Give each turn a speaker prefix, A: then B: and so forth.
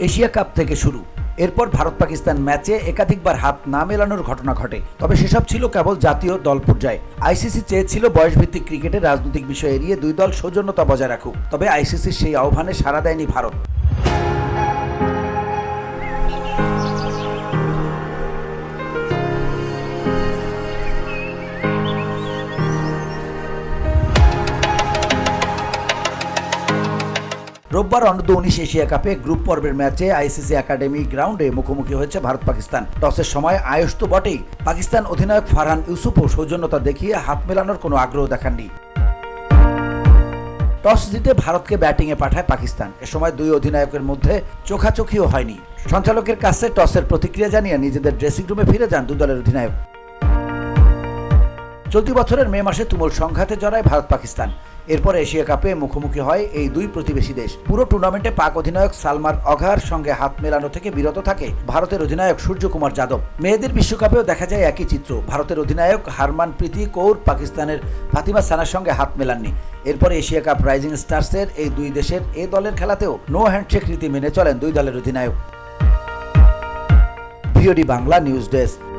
A: Asia cup থেকে শুরু। এরপর ভারত পাকিস্তান ম্যাচে একাধিকবার হাত না মেলানোর ঘটনা ঘটে। তবে সেসব ছিল কেবল জাতীয় দল পর্যায়ে। আইসিসি চেয়েছিল বয়সভিত্তিক ক্রিকেটে রাজনৈতিক বিষয় এড়িয়ে দুই দল সৌজন্যতা বজায় রাখুক। তবে আইসিসির সেই আহ্বানে সাড়া দেয়নি ভারত। রোববার অনূর্ধ্ব উনিশ এশিয়া কাপে গ্রুপ পর্বের ম্যাচে আইসিসি একাডেমি গ্রাউন্ডে মুখোমুখি হয়েছে ভারত পাকিস্তান। টসের সময় আয়স তো বটেই। পাকিস্তান অধিনায়ক ফারহান ইউসুফও সৌজন্যতা দেখিয়ে হাত মেলানোর কোনো আগ্রহ দেখাননি। টস জিতে ভারতকে ব্যাটিংয়ে পাঠায় পাকিস্তান। এ সময় দুই অধিনায়কের মধ্যে চোখাচোখিও হয়নি। সঞ্চালকের কাছে টসের প্রতিক্রিয়া জানিয়ে নিজেদের ড্রেসিং রুমে ফিরে যান দুই দলের অধিনায়ক। চলতি বছরের মে মাসে তুমুল সংঘাতে জড়ায় ভারত পাকিস্তান এরপর এশিয়া কাপে মুখোমুখি হয় এই দুই প্রতিবেশী দেশ। পুরো টুর্নামেন্টে পাক অধিনায়ক সালমান অঘার সঙ্গে হাত মেলানো থেকে বিরত থাকে ভারতের অধিনায়ক সূর্যকুমার যাদব। মেয়েদের বিশ্বকাপেও দেখা যায় একই চিত্র। ভারতের অধিনায়ক হারমান প্রীতি কৌর পাকিস্তানের ফাতিমা সানার সঙ্গে হাত মেলাননি। এরপর এশিয়া কাপ রাইজিং স্টার্সের এই দুই দেশের এ দলের খেলাতেও নো হ্যান্ডশেক রীতি মেনে চলেন দুই দলের অধিনায়ক। Bangla news desk.